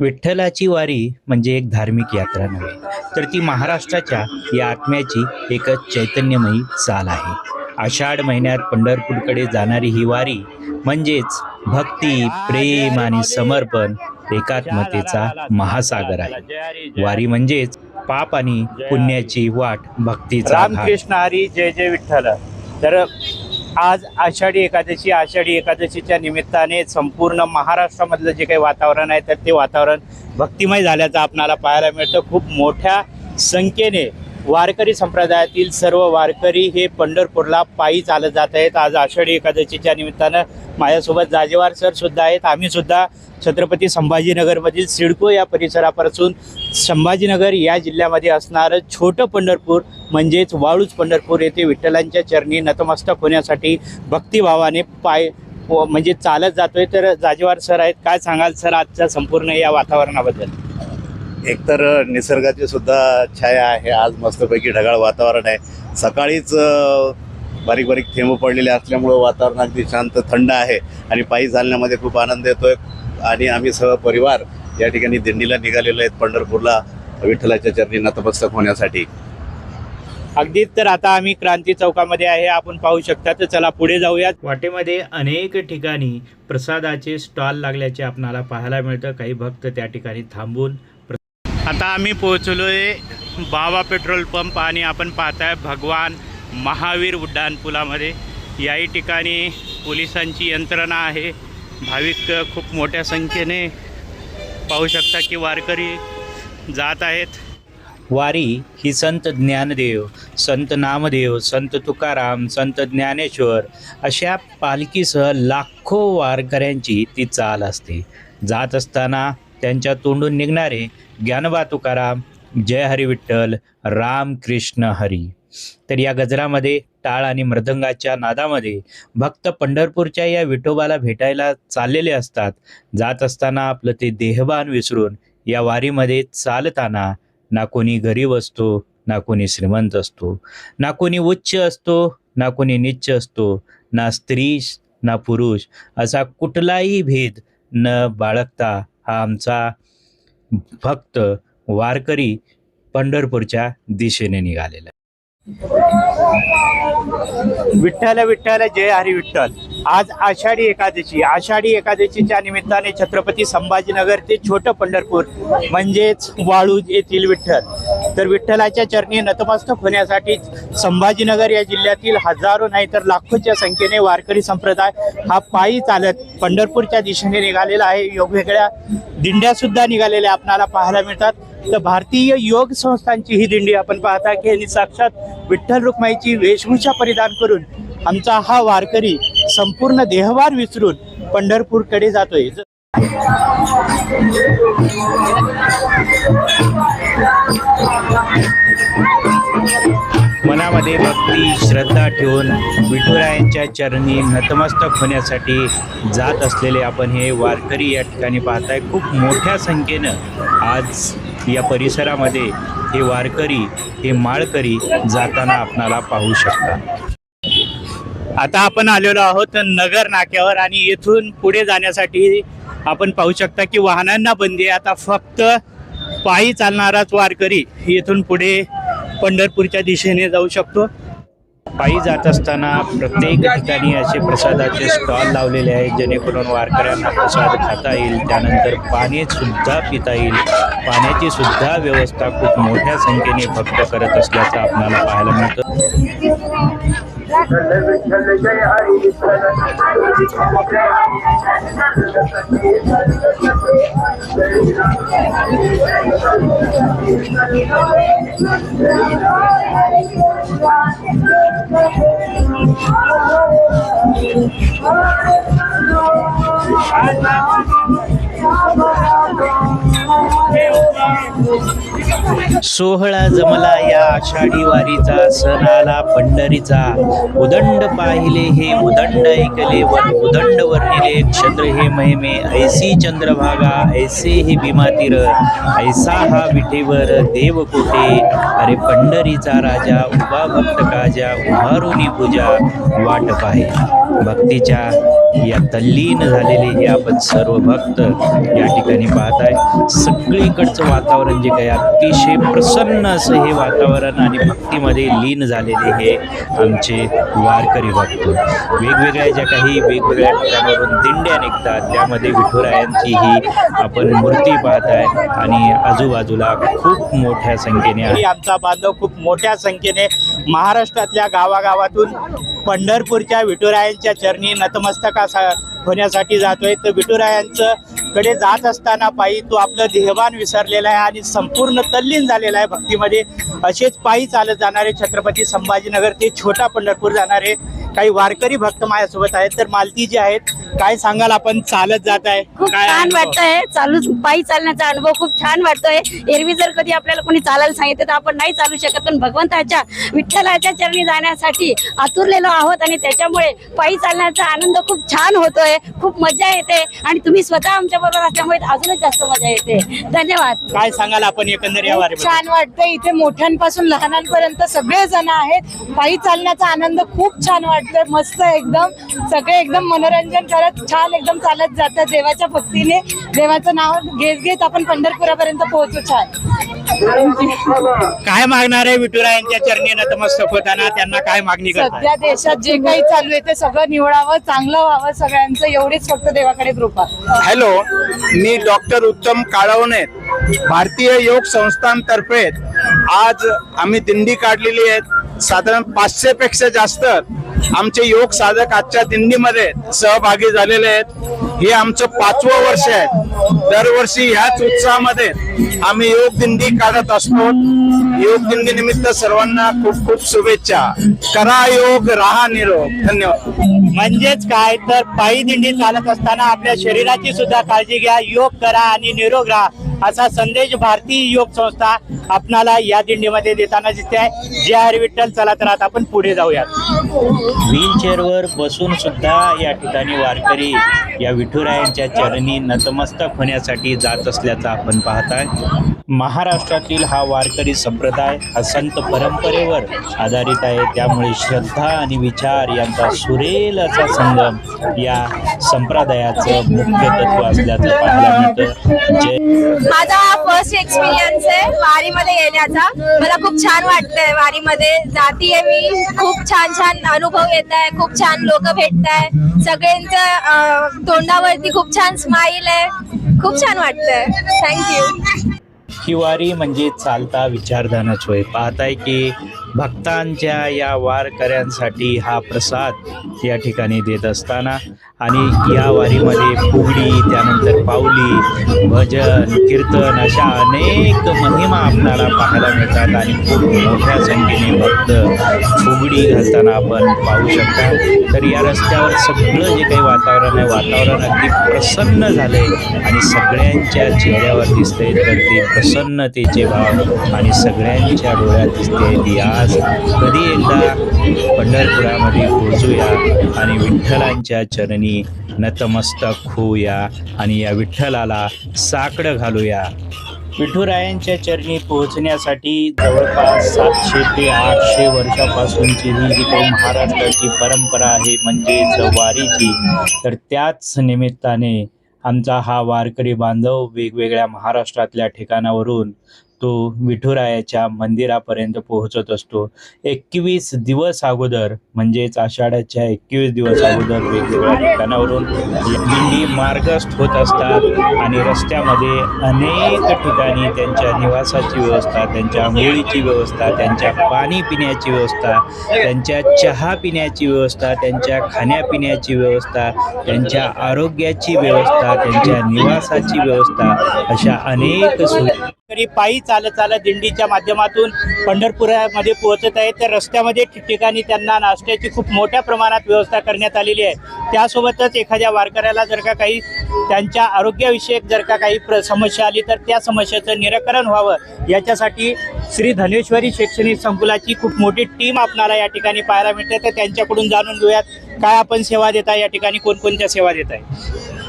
विठ्ठलाची वारी म्हणजे एक धार्मिक यात्रा नव्हे तर ती महाराष्ट्राच्या या आत्म्याची एक चैतन्यमयी चाल आहे. आषाढ महिन्यात पंढरपूरकडे जाणारी ही वारी म्हणजेच भक्ती प्रेम आणि समर्पण एकात्मतेचा महासागर आहे. वारी म्हणजेच पाप आणि पुण्याची वाट भक्तीचा. रामकृष्ण हरी जय जय विठ्ठल. तर आज आषाढी एकादशी आषाढी एकादशीच्या निमित्ताने संपूर्ण महाराष्ट्रामधलं जे काही वातावरण आहे तर ते वातावरण भक्तिमय झाल्याचं आपणाला पाहायला मिळतं. खूप मोठ्या संख्येने वारकरी संप्रदायातील सर्व वारकरी हे पंढरपूरला पायी चालत जात आहेत. आज आषाढी एकादशीच्या निमित्तानं माझ्यासोबत जाजेवार सर सुद्धा आहेत. आम्ही सुद्धा छत्रपती संभाजीनगरमधील सिडको या परिसरापासून संभाजीनगर या जिल्ह्यामध्ये असणारं छोटं पंढरपूर म्हणजेच वाळूज पंढरपूर येथे विठ्ठलांच्या चरणी नतमस्तक होण्यासाठी भक्तिभावाने पाय म्हणजे चालत जातोय. तर जाजेवार सर आहेत काय सांगाल सर आजच्या संपूर्ण या वातावरणाबद्दल? एकतर निसर्गाची सुद्धा छाया आहे. आज मस्तपैकी ढगाळ वातावरण आहे. सकाळीच बारीक बारीक थेंब पडलेले असल्यामुळं वातावरण अगदी शांत थंड आहे आणि पायी चालण्यामध्ये खूप आनंद येतोय. आणि आम्ही सर्व परिवार या ठिकाणी दिंडीला निघालेलो आहेत पंढरपूरला विठ्ठलाच्या चरणी नतमस्तक होण्यासाठी. अगदीच तर आता आम्ही क्रांती चौकामध्ये आहे आपण पाहू शकता. तर चला पुढे जाऊयात. वाटेमध्ये अनेक ठिकाणी प्रसादाचे स्टॉल लागल्याचे आपणाला पाहायला मिळतं. काही भक्त त्या ठिकाणी थांबून आता आम्ही पोहोचलोय बाबा पेट्रोल पंप आणि आपण पाहताय भगवान महावीर उड्डाण पुलामध्ये याही ठिकाणी पोलिसांची यंत्रणा आहे. भाविक खूप मोठ्या संख्येने पाहू शकता की वारकरी जात आहेत. वारी ही संत ज्ञानदेव संत नामदेव संत तुकाराम संत ज्ञानेश्वर अशा पालखीसह लाखो वारकऱ्यांची ती चाल असते. जात असताना त्यांच्या तोंडून निघणारे ज्ञानबा तुकाराम जय हरी विठ्ठल राम कृष्ण हरी. तर या गजरामध्ये टाळ आणि मृदंगाच्या नादामध्ये भक्त पंढरपूरच्या या विठोबाला भेटायला चाललेले असतात. जात असताना आपलं ते देहभान विसरून या वारीमध्ये चालताना ना कोणी गरीब असतो ना कोणी श्रीमंत असतो ना कोणी उच्च असतो ना कोणी निच्च असतो ना स्त्री ना पुरुष. असा कुठलाही भेद न बाळगता हा आमचा भक्त वारकरी पंढरपूरच्या दिशेने निघालेला विठ्ठल विठ्ठल जय हरी विठ्ठल. आज आषाढी एकादशी. आषाढी एकादशीच्या निमित्ताने छत्रपती संभाजीनगर ते छोटं पंढरपूर म्हणजेच वाळूज येथील विठ्ठल. तर विठ्ठलाच्या चरणी नतमस्तक होण्यासाठी संभाजीनगर या जिल्ह्यातील हजारो नाही तर लाखोच्या संख्येने वारकरी संप्रदाय हा पायी चालत पंढरपूरच्या दिशेने निघालेला आहे. वेगवेगळ्या दिंड्या सुद्धा निघालेल्या आपणाला पाहायला मिळतात. तर भारतीय योग संस्थांची ही दिंडी आपण पाहता की यांनी साक्षात विठ्ठल रुक्माईची वेशभूषा परिधान करून आमचा हा वारकरी संपूर्ण देहवार विसरून पंढरपूरकडे जातोय. मनामध्ये भक्ती श्रद्धा ठेवून विठुरायांच्या चरणी नतमस्तक होण्यासाठी जात असलेले आपण हे वारकरी या ठिकाणी पाहताय. खूप मोठ्या संख्येनं आज या परिसरामध्ये हे वारकरी हे माळकरी जाताना आपणाला पाहू शकता आता आपण आलेलो आहोत नगर नाक्यावर आणि येथून पुढे जाण्यासाठी आपण पाहू शकता की वाहनांना बंदी आहे. आता फक्त पायी चालणाराच वारकरी येथून पुढे पंढरपूरच्या दिशेने जाऊ शकतो. पायी जात असताना प्रत्येक ठिकाणी असे प्रसादाचे स्टॉल लावलेले आहेत जेणेकरून वारकऱ्यांना प्रसाद खाता येईल. त्यानंतर पाणी सुद्धा पिता येईल. पाण्याची सुद्धा व्यवस्था खूप मोठ्या संख्येने भक्त करत असल्याचं आपल्याला पाहायला मिळतं. Thank you. सोहळा जमला या आषाढी वारीचा सण आला पंढरीचा. उदंड पाहिले हे उदंड ऐकले वन उदंड वर्णिले क्षत्र हे महिमे. ऐसी चंद्रभागा ऐसे हे भीमातीर. ऐसा हा विठेवर देव कोठे? अरे पंढरीचा राजा उभा भक्त काजा उभारुनी पूजा. वाट पाहे. भक्तीच्या या तल्लीन झालेले हे आपण सर्व भक्त या ठिकाणी पाहत आहे सगळीकडचं वातावरण जे काही अतिशय प्रसन्न असं हे वातावरण आणि भक्तीमध्ये लीन झालेले हे आमचे वारकरी भक्त. वेगवेगळ्या ज्या काही वेगवेगळ्या ठिकाणावरून दिंड्या निघतात त्यामध्ये विठुरायांची ही आपण मूर्ती पाहत आहे आणि आजूबाजूला खूप मोठ्या संख्येने आणि आमचा बांधव खूप मोठ्या संख्येने महाराष्ट्रातल्या गावागावातून पंढरपूरच्या विठुरायांच्या चरणी नतमस्तका होण्यासाठी जातोय. तर विठुरायांचं कडे जात असताना पायी तो आपलं देहवान विसरलेला आहे आणि संपूर्ण तल्लीन झालेला आहे. भक्तीमध्ये असेच पायी चालत जाणारे छत्रपती संभाजीनगर ते छोटा पंढरपूर जाणारे काही वारकरी भक्त माझ्यासोबत आहेत. तर मालती जे आहेत काय सांगाल आपण? चालत जात आहे. खूप काय छान अनुभव? वाटतंय चालू पायी चालण्याचा अनुभव खूप छान वाटतोय. एरवी जर कधी आपल्याला कोणी चालायला सांगितलं तर आपण नाही चालू शकत. पण भगवंताच्या विठ्ठलाच्या चरणी जाण्यासाठी आतुरलेलो आहोत आणि त्याच्यामुळे पायी चालण्याचा आनंद खूप छान होतोय. खूप मजा येते आणि तुम्ही स्वतः आमच्या बरोबर असल्यामुळे अजूनच जास्त मजा येते. धन्यवाद. काय सांगाल आपण एकंदर या खूप वारीबद्दल? छान वाटतं इथे मोठ्यांपासून लहानांपर्यंत सगळे जण आहेत. पायी चालण्याचा आनंद खूप छान वाटतोय मस्त एकदम. सगळे एकदम मनोरंजन करत छान एकदम चालत जातात देवाच्या भक्तीने. देवाचं नाव घेत घेत आपण पंढरपुरापर्यंत पोहोचू छान. काय मागणार आहे विठुरायांच्या चरणी नतमस्तक होताना? त्यांना काय मागणी करतात सध्या देशात जे काही चालू आहे ते सगळं निवडावं चांगलं व्हावं सगळ्यांचं एवढीच फक्त देवाकडे कृपा. हॅलो मी डॉक्टर उत्तम काळवणे भारतीय योग संस्थांतर्फे आज आम्ही दिंडी काढलेली आहे. साधारण पाचशे पेक्षा जास्त आमचे योग साधक आजच्या दिंडीमध्ये सहभागी झालेले आहेत. हे आमचं पाचवं वर्ष आहे. दरवर्षी ह्याच उत्साहामध्ये आम्ही योग दिंडी काढत असतो. योग दिंडी निमित्त सर्वांना खूप खूप शुभेच्छा. करा योग राहा निरोग. धन्यवाद. म्हणजेच काय? तर पायी दिंडी चालत असताना आपल्या शरीराची सुद्धा काळजी घ्या. योग करा आणि निरोग राहा. असा संदेश भारतीय योग संस्था आपणाला या दिंडीमध्ये देताना दिसते. आहे जे आर विठ्ठल चला तर आता आपण पुढे जाऊयात. व्हीलचेअरवर बसून सुद्धा या ठिकाणी वारकरी या विठुरायांच्या चरणी नतमस्तक होण्यासाठी जात असल्याचं आपण पाहताय. महाराष्ट्रातील हा वारकरी संप्रदाय हा संत परंपरेवर आधारित आहे. त्यामुळे श्रद्धा आणि विचार यांचा सुरेल असा संगम या संप्रदायाचं मुख्य तत्व असल्याचं पाहायला मिळतं. जय माझा फर्स्ट एक्सपिरियन्स आहे वारीमध्ये येण्याचा. मला खूप छान वाटतंय वारीमध्ये. जातीये मी. खूप छान छान अनुभव येत आहे खूप छान लोक भेटत आहे सगळ्यांचं तोंडावरती खूप छान स्माईल आहे. खूप छान वाटतंय. थँक्यू ही वारी म्हणजे चालता विचारधानच होय. पाहताय की भक्तांच्या या वारकऱ्यांसाठी हा प्रसाद या ठिकाणी देत असताना आणि या वारीमध्ये फुगडी त्यानंतर पावली भजन कीर्तन अशा अनेक महिमा आपल्याला पाहायला मिळतात आणि खूप मोठ्या संख्येने भक्त फुगडी घालताना आपण पाहू शकता. तर या रस्त्यावर सगळं जे काही वातावरण आहे वातावरण अगदी प्रसन्न झालंय आणि सगळ्यांच्या चेहऱ्यावर दिसते तर ते प्रसन्नतेचे भाव आणि सगळ्यांच्या डोळ्यात दिसते ती आज कधी एकदा पंढरपुरामध्ये पोहोचूया आणि विठ्ठलांच्या चरणी नतमस्तक होऊया आणि या विठ्ठलाला साकडं घालूया. विठुरायांच्या चरणी पोहोचण्यासाठी जवळपास सातशे ते आठशे वर्षापासूनची ही जी काही महाराष्ट्राची परंपरा आहे म्हणजेच वारीची तर त्याच निमित्ताने आमचा हा वारकरी बांधव वेगवेगळ्या महाराष्ट्रातल्या ठिकाणावरून तो विठुरायाच्या मंदिरापर्यंत पोहोचत असतो. एकवीस दिवस अगोदर म्हणजेच आषाढाच्या एकवीस दिवस अगोदर वेगवेगळ्या ठिकाणावरून दिंडी मार्गस्थ होत असतात आणि रस्त्यामध्ये अनेक ठिकाणी त्यांच्या निवासाची व्यवस्था त्यांच्या आंघोळीची व्यवस्था त्यांच्या पाणी पिण्याची व्यवस्था त्यांच्या चहा पिण्याची व्यवस्था त्यांच्या खाण्यापिण्याची व्यवस्था त्यांच्या आरोग्याची व्यवस्था त्यांच्या निवासाची व्यवस्था अशा अनेक सुविधा तरी पायी चालत चालत दिंडीच्या माध्यमातून पंढरपुरामध्ये पोहोचत आहे तर रस्त्यामध्ये ठिकठिकाणी त्यांना नाश्त्याची खूप मोठ्या प्रमाणात व्यवस्था करण्यात आलेली आहे. त्यासोबतच एखाद्या वारकऱ्याला जर का काही त्यांच्या आरोग्याविषयक जर का काही प्र समस्या आली तर त्या समस्येचं निराकरण व्हावं. याच्यासाठी श्री धनेश्वरी शैक्षणिक संकुलाची खूप मोठी टीम आपणाला या ठिकाणी पाहायला मिळते. तर त्यांच्याकडून जाणून घेऊयात काय आपण सेवा देता या ठिकाणी कोणकोणत्या सेवा देत आहे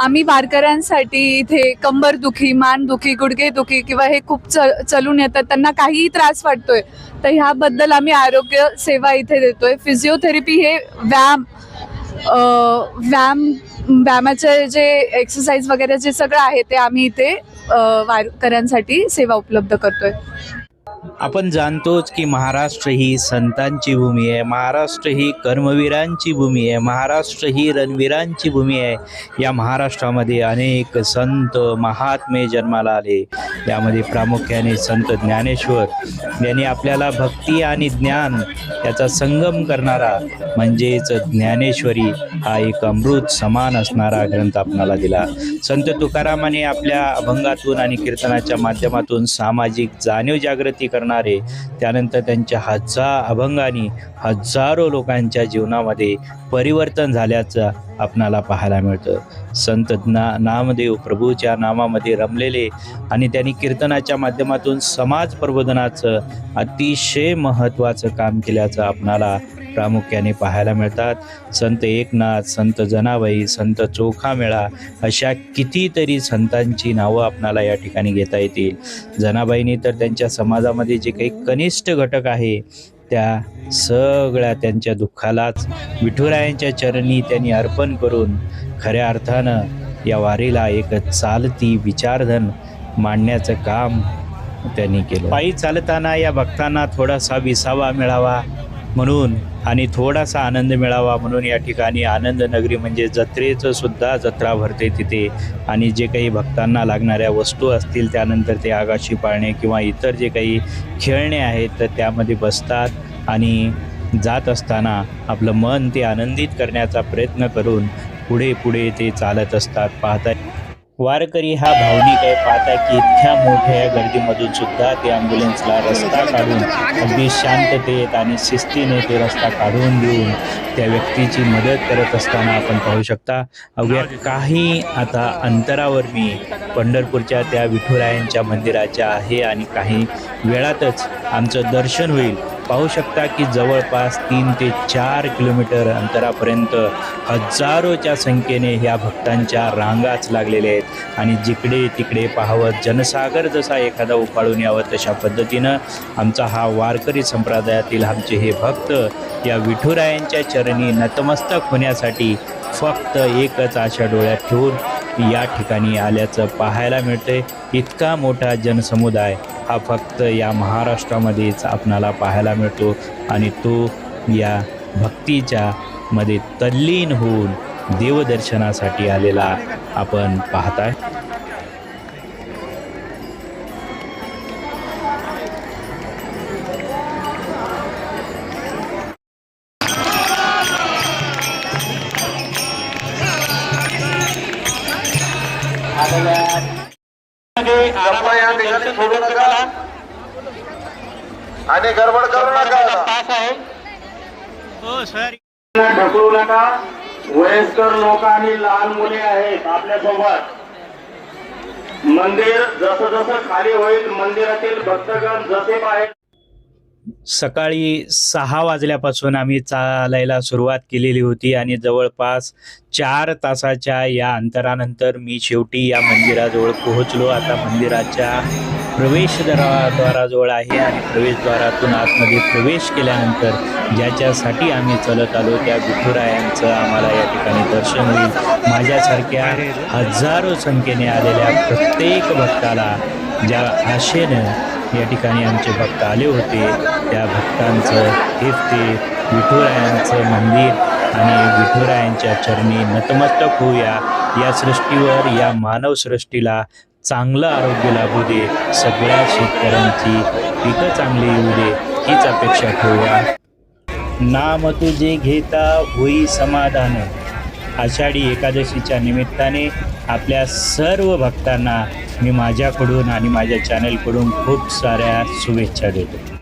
आम्ही वारकऱ्यांसाठी इथे कंबर दुखी मान दुखी गुडघे दुखी किंवा हे खूप च चलून येतात. त्यांना काहीही त्रास वाटतोय तर ह्याबद्दल आम्ही आरोग्य सेवा इथे देतोय. फिजिओथेरपी हे व्यायाम व्यायाम व्यायामाचे जे एक्सरसाइज वगैरे जे सगळं आहे ते आम्ही इथे वारकऱ्यांसाठी सेवा उपलब्ध करतोय. आपण जाणतोच की महाराष्ट्र ही संतांची भूमी आहे महाराष्ट्र ही कर्मवीरांची भूमी आहे महाराष्ट्र ही रणवीरांची भूमी आहे. या महाराष्ट्रामध्ये अनेक संत महात्मे जन्माला आले. यामध्ये प्रामुख्याने संत ज्ञानेश्वर यांनी आपल्याला भक्ती आणि ज्ञान याचा संगम करणारा म्हणजेच ज्ञानेश्वरी हा एक अमृत समान असणारा ग्रंथ आपणाला दिला. संत तुकारामाने आपल्या अभंगातून आणि कीर्तनाच्या माध्यमातून सामाजिक जाणीव जागृती करणार त्यानंतर त्यांच्या हजार अभंगाने हजारो लोकांच्या जीवनामध्ये परिवर्तन झाल्याचं आपणाला पाहायला मिळतं. संत ना नामदेव प्रभूच्या नामामध्ये रमलेले आणि त्यांनी कीर्तनाच्या माध्यमातून समाज प्रबोधनाचं अतिशय महत्त्वाचं काम केल्याचं आपणाला प्रामुख्याने पाहायला मिळतात. संत एकनाथ संत जनाबाई संत चोखामेळा अशा कितीतरी संतांची नावं आपणाला या ठिकाणी घेता येतील. जनाबाईंनी तर त्यांच्या समाजामध्ये जे काही कनिष्ठ घटक आहे त्या सगळ्या त्यांच्या दुःखालाच विठुरायांच्या चरणी त्यांनी अर्पण करून खऱ्या अर्थानं या वारीला एक चालती विचारधन मांडण्याचं काम त्यांनी केलं. पायी चालताना या भक्तांना थोडासा विसावा मिळावा. म्हणून आणि थोडासा आनंद मिळावा म्हणून या ठिकाणी आनंद नगरी म्हणजे जत्रेचं सुद्धा जत्रा भरते तिथे. आणि जे काही भक्तांना लागणाऱ्या वस्तू असतील त्यानंतर ते आगाशी पाळणे किंवा इतर जे काही खेळणे आहेत तर त्यामध्ये बसतात आणि जात असताना आपलं मन ते आनंदित करण्याचा प्रयत्न करून पुढे पुढे ते चालत असतात पाहता वारकरी हा भावनिक आहे. पाहता की इतक्या मोठ्या गर्दीमधून सुद्धा ते ॲम्ब्युलन्सला रस्ता काढून अगदी शांततेत आणि शिस्तीने ते रस्ता काढून देऊन त्या व्यक्तीची मदत करत असताना आपण पाहू शकता. अवघ्या काही आता अंतरावर मी पंढरपूरच्या त्या विठुरायांच्या मंदिराच्या आहे आणि काही वेळातच आमचं दर्शन होईल. पाहू शकता की जवळपास तीन ते चार किलोमीटर अंतरापर्यंत हजारोच्या संख्येने ह्या भक्तांच्या रांगाच लागलेल्या आहेत. आणि जिकडे तिकडे पाहावं जनसागर जसा एखादा उफाळून यावं तशा पद्धतीनं आमचा हा वारकरी संप्रदायातील आमचे हे भक्त या विठुरायांच्या चरण नतमस्तक होण्यासाठी फक्त एकच आशा डोळ्यात ठेवून या ठिकाणी आल्याचं पाहायला मिळते इतका मोठा जनसमुदाय हा फक्त या महाराष्ट्रामध्येच आपणाला पाहायला मिळतो आणि तो या भक्तीच्या मध्ये तल्लीन होऊन देवदर्शनासाठी आलेला आपण पाहताय. सोडू नका आणि गडबड करू नका हो सर. ढकलू नका. वयस्कर लोक आणि लहान मुले आहेत आपल्यासोबत मंदिर जसं जसं खाली होईल मंदिरातील भक्तगण जसे बाहेर सकाळी सहा वाजल्यापासून आम्ही चालायला सुरुवात केलेली होती आणि जवळपास चार तासाच्या या अंतरानंतर मी शेवटी या मंदिराजवळ पोहोचलो. आता मंदिराच्या प्रवेशद्वाराजवळ आहे आणि प्रवेशद्वारातून आतमध्ये प्रवेश केल्यानंतर ज्याच्यासाठी आम्ही चलत आलो त्या विठुरायांचं आम्हाला या ठिकाणी दर्शन होईल. माझ्यासारख्या हजारो संख्येने आलेल्या प्रत्येक भक्ताला ज्या आशेनं या ठिकाणी आमचे भक्त आले होते. त्या भक्तांचं हेच ते विठुरायांचं मंदिर आणि विठुरायांच्या चरणी नतमस्तक होऊया. या सृष्टीवर या मानव सृष्टीला चांगलं आरोग्य लाभू दे. सगळ्या शेतकऱ्यांची पिकं चांगली येऊ दे हीच अपेक्षा ठेवूया. नाम तुझे घेता होई समाधान. आषाढी एकादशीच्या निमित्ताने आपल्या सर्व भक्तांना मी माझ्याकडून आणि माझ्या चॅनलकडून खूप साऱ्या शुभेच्छा देतो.